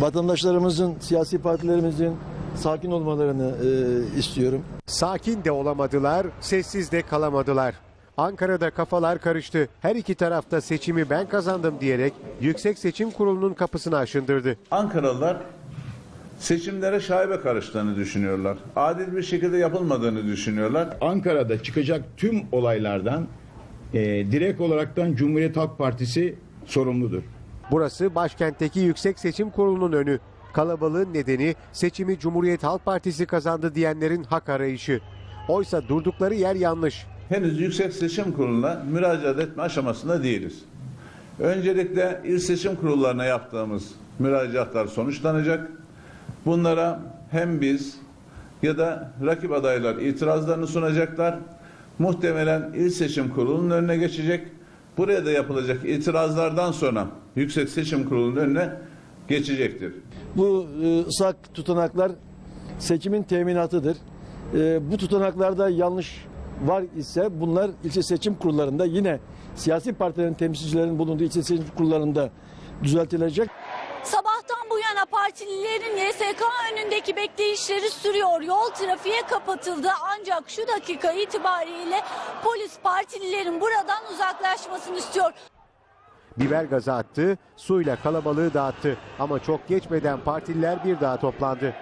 Vatandaşlarımızın, siyasi partilerimizin sakin olmalarını e, istiyorum. Sakin de olamadılar, sessiz de kalamadılar. Ankara'da kafalar karıştı. Her iki tarafta seçimi ben kazandım diyerek Yüksek Seçim Kurulu'nun kapısını aşındırdı. Ankaralılar seçimlere şaibe karıştığını düşünüyorlar. Adil bir şekilde yapılmadığını düşünüyorlar. Ankara'da çıkacak tüm olaylardan e, direkt olaraktan Cumhuriyet Halk Partisi sorumludur. Burası başkentteki Yüksek Seçim Kurulu'nun önü. Kalabalığın nedeni seçimi Cumhuriyet Halk Partisi kazandı diyenlerin hak arayışı. Oysa durdukları yer yanlış. Henüz Yüksek Seçim Kurulu'na müracaat etme aşamasında değiliz. Öncelikle il seçim kurullarına yaptığımız müracaatlar sonuçlanacak. Bunlara hem biz ya da rakip adaylar itirazlarını sunacaklar. Muhtemelen il seçim kurulunun önüne geçecek. Buraya da yapılacak itirazlardan sonra Yüksek Seçim Kurulu'nun önüne geçecektir. Bu e, ıslak tutanaklar seçimin teminatıdır. E, bu tutanaklarda yanlış var ise bunlar ilçe seçim kurullarında yine siyasi partilerin temsilcilerinin bulunduğu ilçe seçim kurullarında düzeltilecek. Sabahtan bu partililerin YSK önündeki bekleyişleri sürüyor. Yol trafiğe kapatıldı ancak şu dakika itibariyle polis partililerin buradan uzaklaşmasını istiyor. Biber gazı attı, suyla kalabalığı dağıttı. Ama çok geçmeden partililer bir daha toplandı.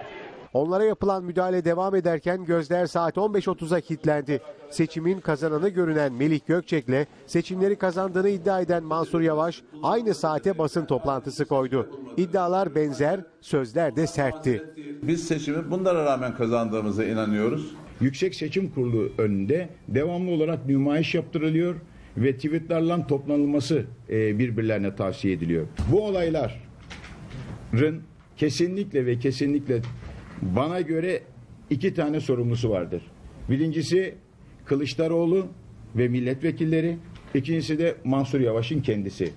Onlara yapılan müdahale devam ederken gözler saat 15.30'a kilitlendi. Seçimin kazananı görünen Melih Gökçek'le seçimleri kazandığını iddia eden Mansur Yavaş aynı saate basın toplantısı koydu. İddialar benzer, sözler de sertti. Biz seçimi bunlara rağmen kazandığımıza inanıyoruz. Yüksek Seçim Kurulu önünde devamlı olarak nümayiş yaptırılıyor ve tweetlerle toplanılması e, birbirlerine tavsiye ediliyor. Bu olayların kesinlikle ve kesinlikle bana göre iki tane sorumlusu vardır. Birincisi Kılıçdaroğlu ve milletvekilleri, ikincisi de Mansur Yavaş'ın kendisi.